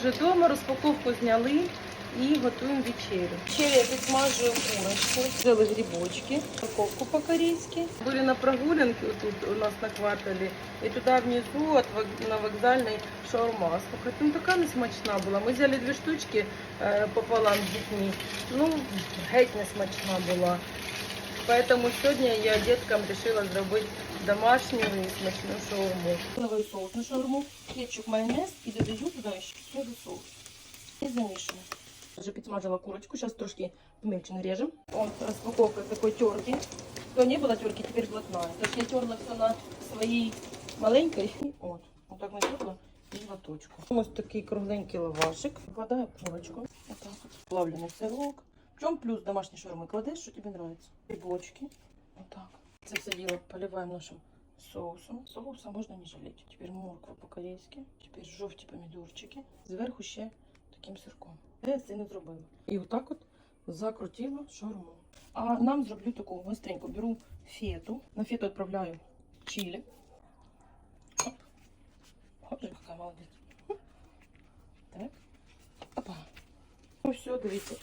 вже вдома, розпаковку зняли і готуємо вечерю. Вечерю я підсмажую курочку, взяли грибочки, морковку по-корейськи. Були на прогулянці тут у нас на кварталі, і туди внизу от на вокзальній шаурма. Слухайте, ну така несмачна була. Ми взяли дві штучки е, пополам з дітьми. Ну, геть не смачна була. Поэтому сегодня я деткам решила зробити домашнюю і шаурму. Новий соус на шаурму, кетчуп, майонез і додаю туди ще соєвий соус. І замішую. Вже підсмажила курочку, зараз трошки помельче нарежем. Он распаковка такой терки. То не было терки, теперь блатная. Тож я терла все на своїй маленькой. От, отак натерла і лоточку. Ось такий кругленький лавашик. Вкладаю курочку. Отак от. Плавлений сирок. В чому плюс домашньої шаурми? Кладеш, що тобі подобається. Грибочки. Отак. Це все діло поливаємо нашим соусом. Соуса можна не жаліти. Тепер морква по-корейськи. Тепер жовті помідорчики. Зверху ще таким сирком. Я це не зробила. І отак от закрутила шаурму. А нам зроблю таку гостреньку. Беру фету. На фету відправляю чилі. Оп. Яка молодець. Так. Опа. Ну все, дивіться.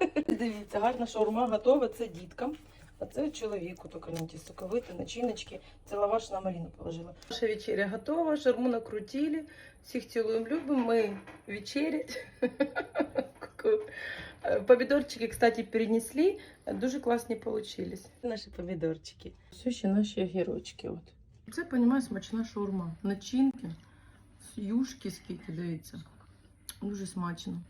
Дивіться, гарна шаурма готова. Це діткам. А це чоловіку, то ті соковиті, начиночки. Це лаваш на малину положила. Наша вечеря готова, шаурму накрутили. Всіх цілуємо, любимо. Ми вечерять. Помідорчики, кстати, перенесли. Дуже класні получились. Наші помідорчики. Все ще наші огірочки. От. Це, понімаю, смачна шаурма. Начинки, юшки скільки, дивіться. Дуже смачно.